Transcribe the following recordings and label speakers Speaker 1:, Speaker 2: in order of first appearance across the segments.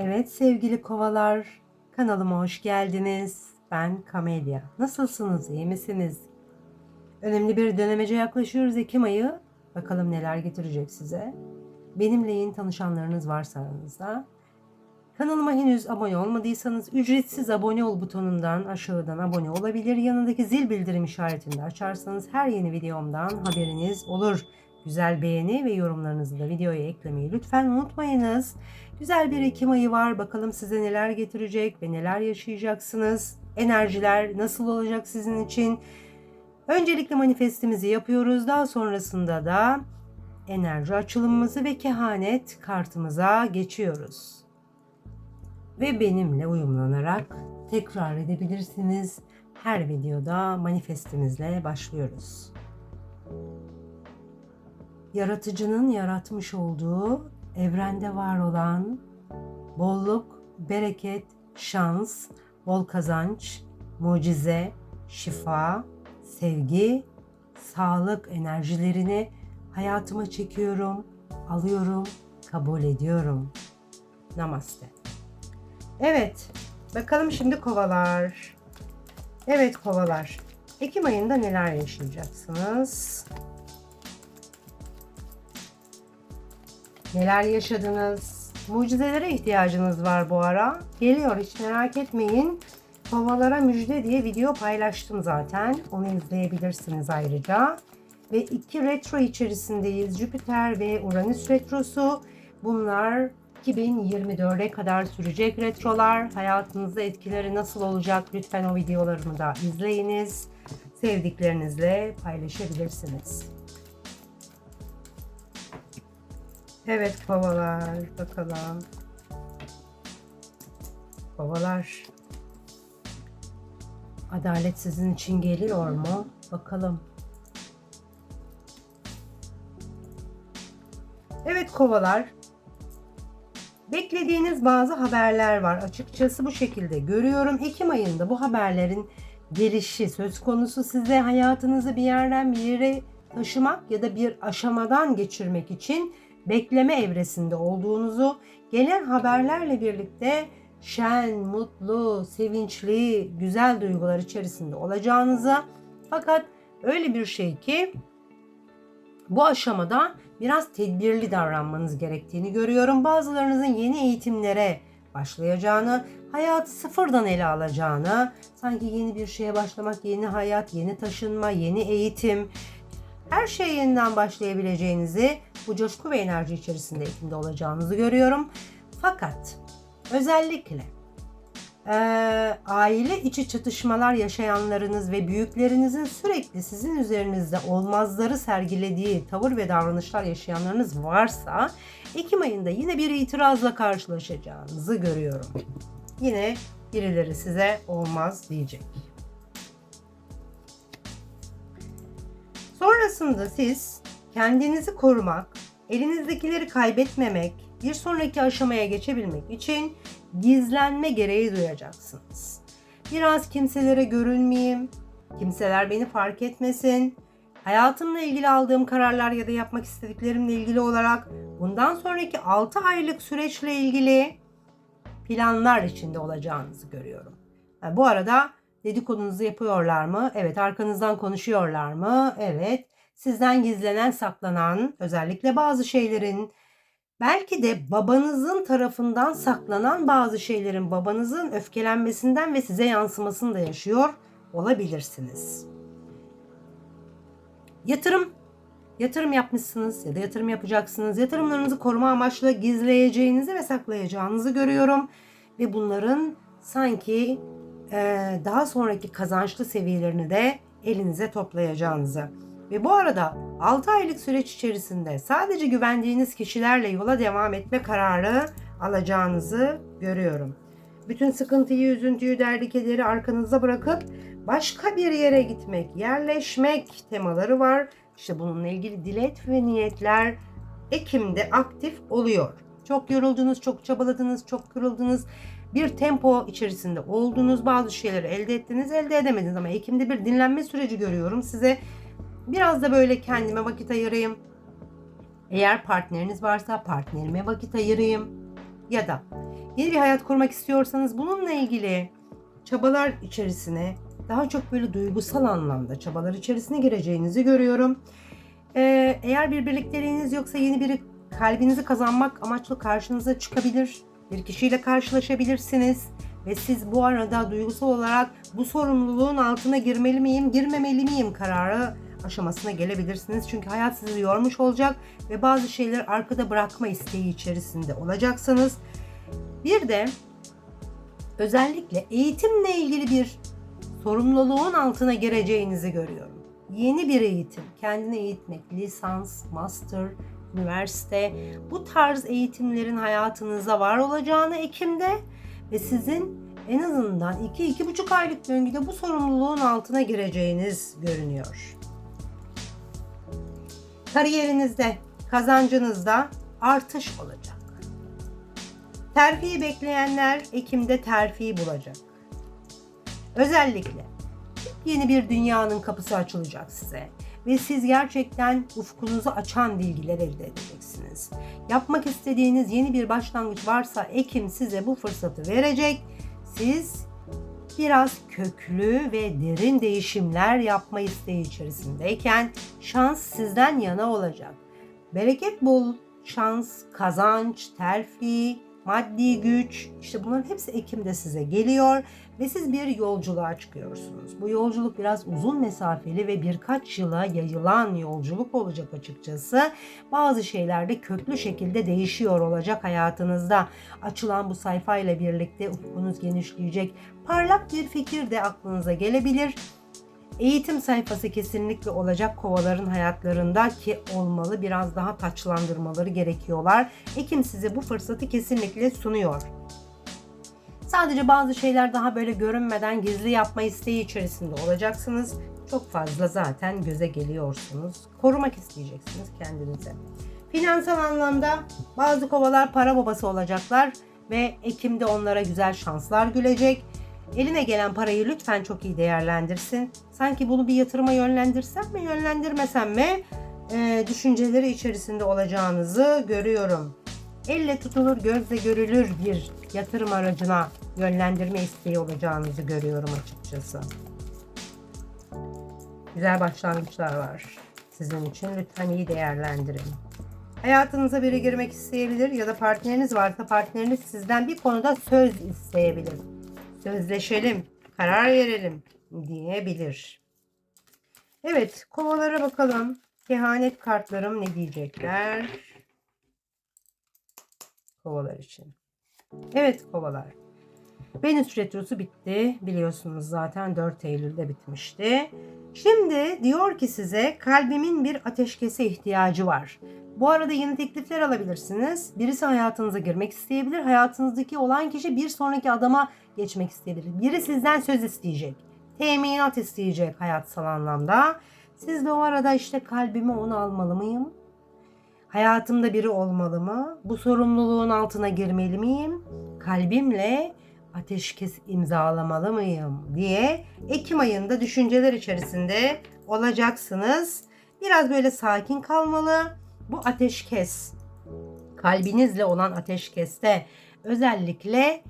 Speaker 1: Evet sevgili kovalar, kanalıma hoş geldiniz. Ben Kamelya. Nasılsınız, iyi misiniz? Önemli bir dönemece yaklaşıyoruz Ekim ayı. Bakalım neler getirecek size. Benimle yeni tanışanlarınız varsa aranızda. Kanalıma henüz abone olmadıysanız ücretsiz abone ol butonundan aşağıdan abone olabilir. Yanındaki zil bildirim işaretini de açarsanız her yeni videomdan haberiniz olur. Güzel beğeni ve yorumlarınızı da videoya eklemeyi lütfen unutmayınız. Güzel bir Ekim ayı var. Bakalım size neler getirecek ve neler yaşayacaksınız. Enerjiler nasıl olacak sizin için? Öncelikle manifestimizi yapıyoruz. Daha sonrasında da enerji açılımımızı ve kehanet kartımıza geçiyoruz. Ve benimle uyumlanarak tekrar edebilirsiniz. Her videoda manifestimizle başlıyoruz. Yaratıcının yaratmış olduğu evrende var olan bolluk, bereket, şans, bol kazanç, mucize, şifa, sevgi, sağlık enerjilerini hayatıma çekiyorum, alıyorum, kabul ediyorum. Namaste. Evet, bakalım şimdi kovalar. Evet kovalar. Ekim ayında neler yaşayacaksınız? Neler yaşadınız? Mucizelere ihtiyacınız var bu ara. Geliyor hiç merak etmeyin. Kovalara müjde diye video paylaştım zaten. Onu izleyebilirsiniz ayrıca. Ve iki retro içerisindeyiz. Jüpiter ve Uranüs retrosu. Bunlar 2024'e kadar sürecek retrolar. Hayatınızda etkileri nasıl olacak? Lütfen o videolarımı da izleyiniz. Sevdiklerinizle paylaşabilirsiniz. Evet kovalar bakalım. Kovalar. Adalet sizin için geliyor mu? Bakalım. Evet kovalar. Beklediğiniz bazı haberler var. Açıkçası bu şekilde görüyorum. Ekim ayında bu haberlerin gelişi söz konusu size hayatınızı bir yerden bir yere taşımak ya da bir aşamadan geçirmek için bekleme evresinde olduğunuzu, gelen haberlerle birlikte şen, mutlu, sevinçli, güzel duygular içerisinde olacağınızı fakat öyle bir şey ki bu aşamada biraz tedbirli davranmanız gerektiğini görüyorum. Bazılarınızın yeni eğitimlere başlayacağını, hayatı sıfırdan ele alacağını, sanki yeni bir şeye başlamak, yeni hayat, yeni taşınma, yeni eğitim, her şey yeniden başlayabileceğinizi, bu coşku ve enerji içerisinde Ekim'de olacağınızı görüyorum. Fakat özellikle e, aile içi çatışmalar yaşayanlarınız ve büyüklerinizin sürekli sizin üzerinizde olmazları sergilediği tavır ve davranışlar yaşayanlarınız varsa Ekim ayında yine bir itirazla karşılaşacağınızı görüyorum. Yine birileri size olmaz diyecek. Sonrasında siz kendinizi korumak, elinizdekileri kaybetmemek, bir sonraki aşamaya geçebilmek için gizlenme gereği duyacaksınız. Biraz kimselere görünmeyeyim, kimseler beni fark etmesin, hayatımla ilgili aldığım kararlar ya da yapmak istediklerimle ilgili olarak bundan sonraki 6 aylık süreçle ilgili planlar içinde olacağınızı görüyorum. Bu arada dedikodunuzu yapıyorlar mı? Evet. Arkanızdan konuşuyorlar mı? Evet. Sizden gizlenen, saklanan, özellikle bazı şeylerin belki de babanızın tarafından saklanan bazı şeylerin babanızın öfkelenmesinden ve size yansımasını da yaşıyor olabilirsiniz. Yatırım yatırım yapmışsınız ya da yatırım yapacaksınız. Yatırımlarınızı koruma amaçlı gizleyeceğinizi ve saklayacağınızı görüyorum ve bunların sanki daha sonraki kazançlı seviyelerini de elinize toplayacağınızı. Ve bu arada 6 aylık süreç içerisinde sadece güvendiğiniz kişilerle yola devam etme kararı alacağınızı görüyorum. Bütün sıkıntıyı, üzüntüyü, derdi, kederi arkanızda bırakıp başka bir yere gitmek, yerleşmek temaları var. İşte bununla ilgili dilek ve niyetler Ekim'de aktif oluyor. Çok yoruldunuz, çok çabaladınız, çok kırıldınız bir tempo içerisinde oldunuz. Bazı şeyleri elde ettiniz, elde edemediniz ama Ekim'de bir dinlenme süreci görüyorum. Size biraz da böyle kendime vakit ayırayım. Eğer partneriniz varsa partnerime vakit ayırayım. Ya da Yeni bir hayat kurmak istiyorsanız bununla ilgili çabalar içerisine daha çok böyle duygusal anlamda çabalar içerisine gireceğinizi görüyorum. Ee, eğer bir birlikteliğiniz yoksa yeni biri kalbinizi kazanmak amaçlı karşınıza çıkabilir. Bir kişiyle karşılaşabilirsiniz ve siz bu arada duygusal olarak bu sorumluluğun altına girmeli miyim, girmemeli miyim kararı aşamasına gelebilirsiniz. Çünkü hayat sizi yormuş olacak ve bazı şeyleri arkada bırakma isteği içerisinde olacaksınız. Bir de özellikle eğitimle ilgili bir sorumluluğun altına gireceğinizi görüyorum. Yeni bir eğitim, kendini eğitmek, lisans, master, üniversite bu tarz eğitimlerin hayatınızda var olacağını Ekim'de ve sizin en azından 2-2,5 aylık döngüde bu sorumluluğun altına gireceğiniz görünüyor. Kariyerinizde, kazancınızda artış olacak. Terfi bekleyenler Ekim'de terfi bulacak. Özellikle yeni bir dünyanın kapısı açılacak size ve siz gerçekten ufkunuzu açan bilgiler elde edeceksiniz. Yapmak istediğiniz yeni bir başlangıç varsa Ekim size bu fırsatı verecek. Siz biraz köklü ve derin değişimler yapma isteği içerisindeyken şans sizden yana olacak. Bereket bol, şans, kazanç, terfi, maddi güç işte bunların hepsi Ekim'de size geliyor ve siz bir yolculuğa çıkıyorsunuz. Bu yolculuk biraz uzun mesafeli ve birkaç yıla yayılan yolculuk olacak açıkçası. Bazı şeyler de köklü şekilde değişiyor olacak hayatınızda. Açılan bu sayfa ile birlikte ufkunuz genişleyecek. Parlak bir fikir de aklınıza gelebilir. Eğitim sayfası kesinlikle olacak kovaların hayatlarında ki olmalı. Biraz daha taçlandırmaları gerekiyorlar. Ekim size bu fırsatı kesinlikle sunuyor. Sadece bazı şeyler daha böyle görünmeden gizli yapma isteği içerisinde olacaksınız. Çok fazla zaten göze geliyorsunuz. Korumak isteyeceksiniz kendinize. Finansal anlamda bazı kovalar para babası olacaklar ve Ekim'de onlara güzel şanslar gülecek. Eline gelen parayı lütfen çok iyi değerlendirsin. Sanki bunu bir yatırıma yönlendirsem mi yönlendirmesem mi e, düşünceleri içerisinde olacağınızı görüyorum. Elle tutulur, gözle görülür bir yatırım aracına yönlendirme isteği olacağınızı görüyorum açıkçası. Güzel başlangıçlar var sizin için. Lütfen iyi değerlendirin. Hayatınıza biri girmek isteyebilir ya da partneriniz varsa partneriniz sizden bir konuda söz isteyebilir. Sözleşelim, karar verelim diyebilir. Evet, kovalara bakalım. Kehanet kartlarım ne diyecekler? Kovalar için. Evet kovalar. Venüs retrosu bitti. Biliyorsunuz zaten 4 Eylül'de bitmişti. Şimdi diyor ki size kalbimin bir ateşkese ihtiyacı var. Bu arada yeni teklifler alabilirsiniz. Birisi hayatınıza girmek isteyebilir. Hayatınızdaki olan kişi bir sonraki adama geçmek isteyebilir. Biri sizden söz isteyecek. Teminat isteyecek hayatsal anlamda. Siz de o arada işte kalbimi onu almalı mıyım? Hayatımda biri olmalı mı? Bu sorumluluğun altına girmeli miyim? Kalbimle ateşkes imzalamalı mıyım diye Ekim ayında düşünceler içerisinde olacaksınız. Biraz böyle sakin kalmalı. Bu ateşkes kalbinizle olan ateşkeste özellikle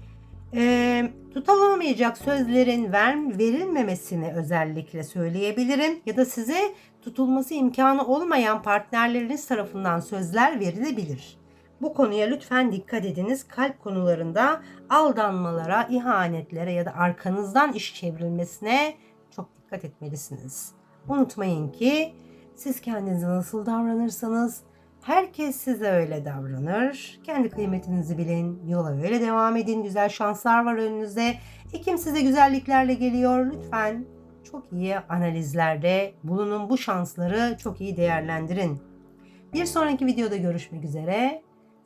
Speaker 1: e, tutulamayacak sözlerin ver, verilmemesini özellikle söyleyebilirim ya da size tutulması imkanı olmayan partnerleriniz tarafından sözler verilebilir. Bu konuya lütfen dikkat ediniz. Kalp konularında aldanmalara, ihanetlere ya da arkanızdan iş çevrilmesine çok dikkat etmelisiniz. Unutmayın ki siz kendinize nasıl davranırsanız herkes size öyle davranır. Kendi kıymetinizi bilin, yola öyle devam edin. Güzel şanslar var önünüzde. Ekim size güzelliklerle geliyor. Lütfen çok iyi analizlerde bulunun. Bu şansları çok iyi değerlendirin. Bir sonraki videoda görüşmek üzere.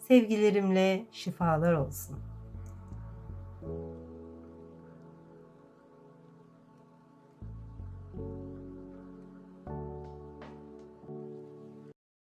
Speaker 1: Sevgilerimle şifalar olsun.